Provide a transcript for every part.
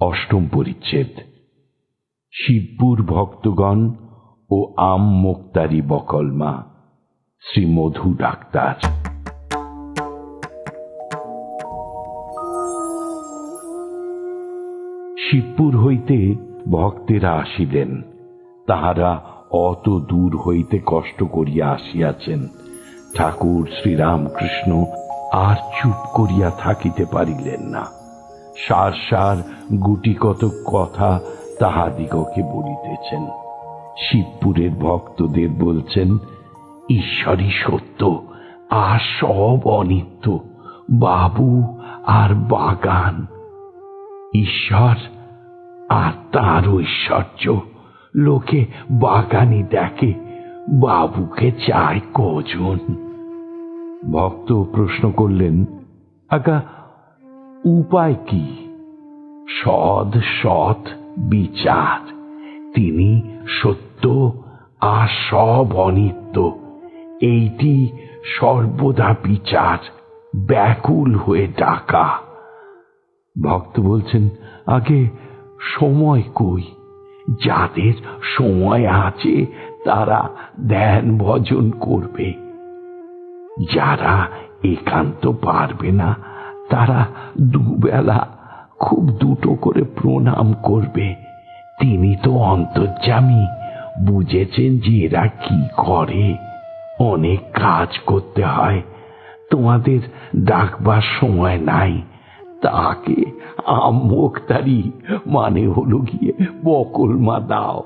অষ্টম পরিচ্ছেদ। শিবপুর ভক্তগণ ও আম মোক্তারি বকলমা শ্রী মধু ডাক্তার। শিবপুর হইতে ভক্তেরা আসিলেন। তাহারা অত দূর হইতে কষ্ট করিয়া আসিয়াছেন। ঠাকুর শ্রীরামকৃষ্ণ আর চুপ করিয়া থাকিতে পারিলেন না। সার সার গুটি কত কথা তাহাদিগকে বলিতেছেন। শিবপুরের ভক্তদের বলছেন, ঈশ্বরই সত্য, আর সব অনিত্য, বাবু আর বাগান। ঈশ্বর আর তার ঐশ্বর্য। লোকে বাগানি দেখে, বাবুকে চায় কজন? ভক্ত প্রশ্ন করলেন আগা উপায় কি? সদ সৎ বিচার। তিনি সত্য আর সব অনিত্য। এইটি সর্বদা বিচার, ব্যাকুল হয়ে ডাকা। ভক্ত বলছেন, আগে সময় কই? যাদের সময় আছে, তারা ধ্যান ভজন করবে। যারা একান্ত পারবে না, তারা দুবেলা খুব দুটো করে প্রণাম করবে। তিনি তো অন্তর্যামী, বুঝেছেন যে এরা কি করে। অনেক কাজ করতে হয়। তোমাদের ডাকবার সময় নাই। তাকে আমুকতারি মানে হলো গিয়ে বকলমা দাও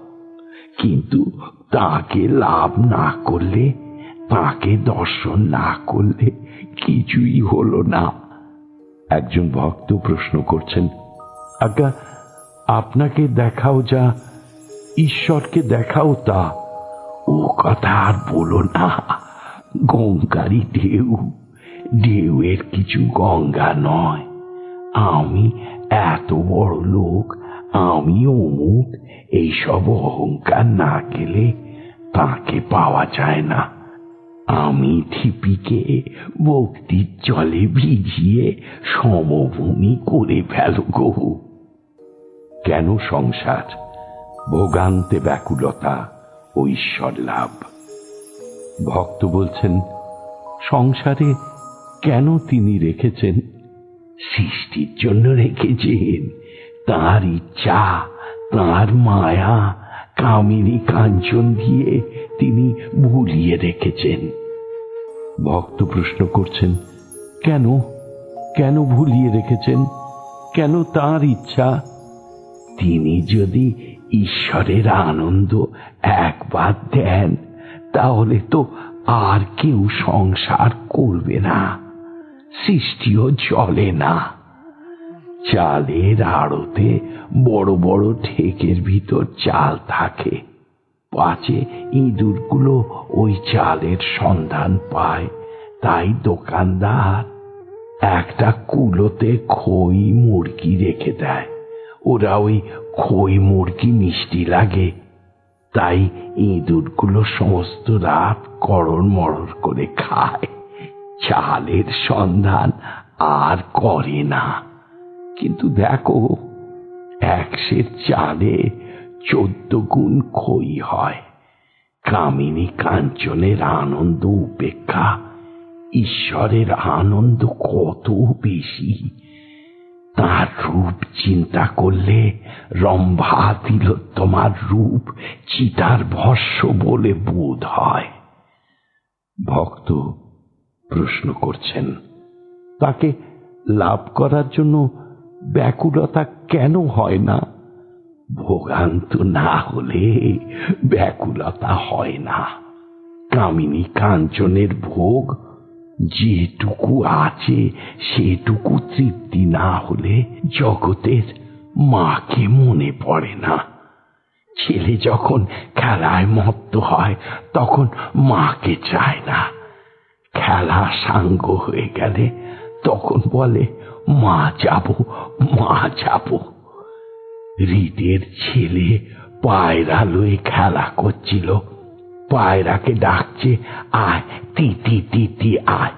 কিন্তু তাকে লাভ না করলে, তাকে দর্শন না করলে কিছুই হলো না। একজন ভক্ত প্রশ্ন করছেন, আজ্ঞা, আপনাকে দেখাও যা, ঈশ্বরকে দেখাও তা, ও কথা আর বলো না। গঙ্গারই ঢেউ, ঢেউয়ের কিছু গঙ্গা নয়। আমি এত বড় লোক, আমি অমুক এইসব অহংকার না গেলে তাকে পাওয়া যায় না। আমি ঠিপিকে ভক্তির জলে ভিজিয়ে সমভূমি করে ফেল গো। কেন সংসার? ভোগান্তে ব্যাকুলতা ও ঈশ্বর লাভ। ভক্ত বলছেন, সংসারে কেন তিনি রেখেছেন সৃষ্টির জন্য রেখেছেন। তার ইচ্ছা, তার মায়া, কামিনী কাঞ্চন দিয়ে তিনি ভুলিয়ে রেখেছেন। ভক্ত প্রশ্ন করছেন, কেন? কেন ভুলিয়ে রেখেছেন? কেন তার ইচ্ছা? তিনি যদি ঈশ্বরের আনন্দ একবার দেন, তাহলে তো আর কেউ সংসার করবে না। সৃষ্টিও চলে না। চালের আড়তে বড় বড় ঠেকের ভিতর চাল থাকে। পাচে ইঁদুরগুলো ওই চালের সন্ধান পায়। তাই দোকানদার একটা কুলোতে খই মুরগি রেখে দেয়। ওরা ওই খই মুরগি মিষ্টি লাগে। তাই ইঁদুরগুলো সমস্ত রাত করর মরর করে খায়। চালের সন্ধান আর করে না। কিন্তু দেখো একশের চালে চোদ্দ গুণ খই হয়। কামিনী কাঞ্চনের আনন্দ উপেক্ষা ঈশ্বরের আনন্দ কত বেশি। তার রূপ চিন্তা করলে রম্ভা তিলোত্তমার রূপ চিতার ভস্য বলে বোধ হয়। ভক্ত প্রশ্ন করছেন। তাকে লাভ করার জন্য ব্যাকুলতা কেন হয় না? ভোগান্ত না হলে ব্যাকুলতা হয় না। কামিনী কাঞ্চনের ভোগ যেটুকু আছে, সেটুকু তৃপ্তি না হলে জগতের মাকে মনে পড়ে না। ছেলে যখন খেলায় মত্ত হয়, তখন মাকে চায় না। খেলা সাঙ্গ হয়ে গেলে তখন বলে, মা যাব মা যাব। হৃদের ছেলে পায়রা লয়ে খেলা করছিল। পায়রাকে ডাকছে, আয়, তি তি তি তি, আয়।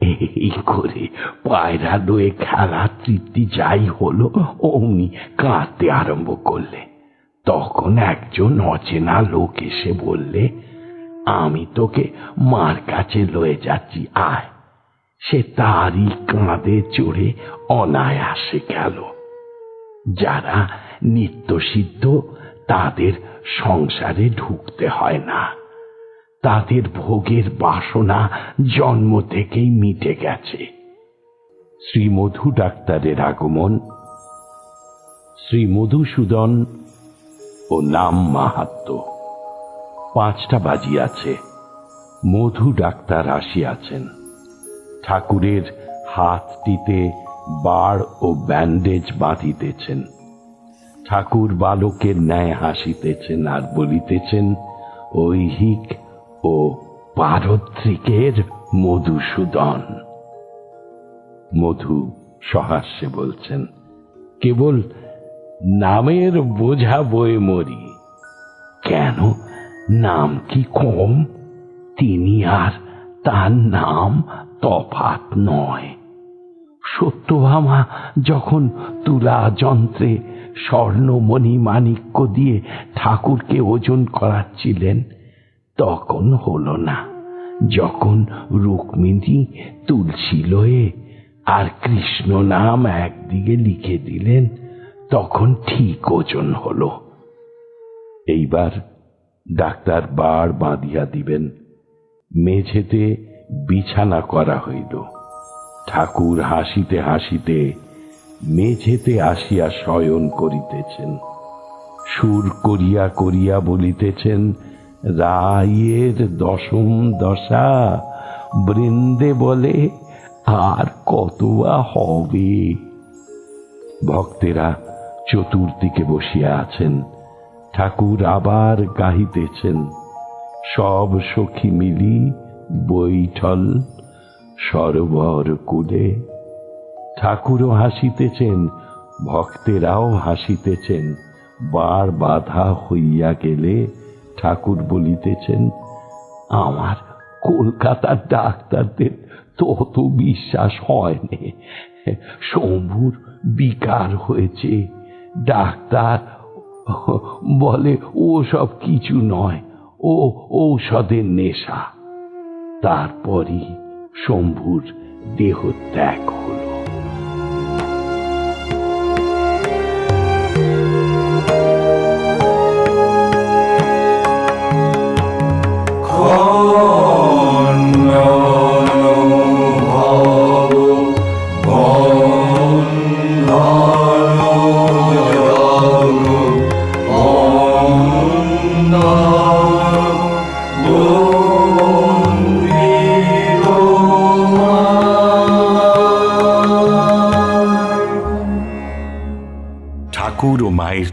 এই করে পায়রা লয়ে খেলা তৃপ্তি যাই হলো, অমনি কাঁদতে আরম্ভ করলে। তখন একজন অচেনা লোক এসে বললে আমি তোকে মার কাছে লয়ে যাচ্ছি, আয়। সে তারই কাঁধে চড়ে অনায়াসে গেল। যারা নিত্যসিদ্ধ তাদের সংসারে ঢুকতে হয় না। তাদের ভোগের বাসনা জন্ম থেকেই মিটে গেছে। শ্রী মধু ডাক্তারের আগমন। শ্রী মধুসূদন ও নাম মাহাত্ম পাঁচটা বাজিয়াছে মধু ডাক্তার আসিয়াছেন। ঠাকুরের হাতটিতে বাড় ও ব্যান্ডেজ বাঁধিতেছেন। ঠাকুর বালকের ন্যায় হাসিতেছেন আর বলিতেছেন, ঐহিক ও পারত্রিকের মধুসূদন। মধু সহাস্যে বলছেন, কেবল নামের বোঝা বয়ে মরি। কেন নাম কি কম? তিনি আর তার নাম তফাত নয়। সত্যভামা যখন তুলা যন্ত্রে স্বর্ণমণি মাণিক্য দিয়ে ঠাকুরকে ওজন করাচ্ছিলেন, তখন হলো না। যখন রুক্মিণী তুলসী লয়ে আর কৃষ্ণ নাম একদিকে লিখে দিলেন, তখন ঠিক ওজন হলো। এইবার ডাক্তার বার বাঁধিয়া দিবেন। মেঝেতে বিছানা করা হইল। ঠাকুর হাসিতে হাসিতে মেঝেতে আসিয়া শয়ন করিতেছেন। সুর করিয়া করিয়া বলিতেছেন, রায়ের দশম দশা, বৃন্দে বলে আর কত হবে? ভক্তেরা চতুর্দিকে বসিয়া আছেন। ঠাকুর আবার গাহিতেছেন। সব সখী মিলি বৈঠল সরোবর কুলে। ঠাকুরও হাসিতেছেন, ভক্তেরাও হাসিতেছেন। বার বাধা হইয়া গেলে ঠাকুর বলিতেছেন, আমার কলকাতার ডাক্তারদের তত বিশ্বাস হয়নি শম্ভুর বিকার হয়েছে। ডাক্তার বলে ও সব কিছু নয় ও ঔষধের নেশা। তারপরই শম্ভুর দেহ ত্যাগ হলো।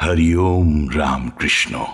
हरिओम राम कृष्णो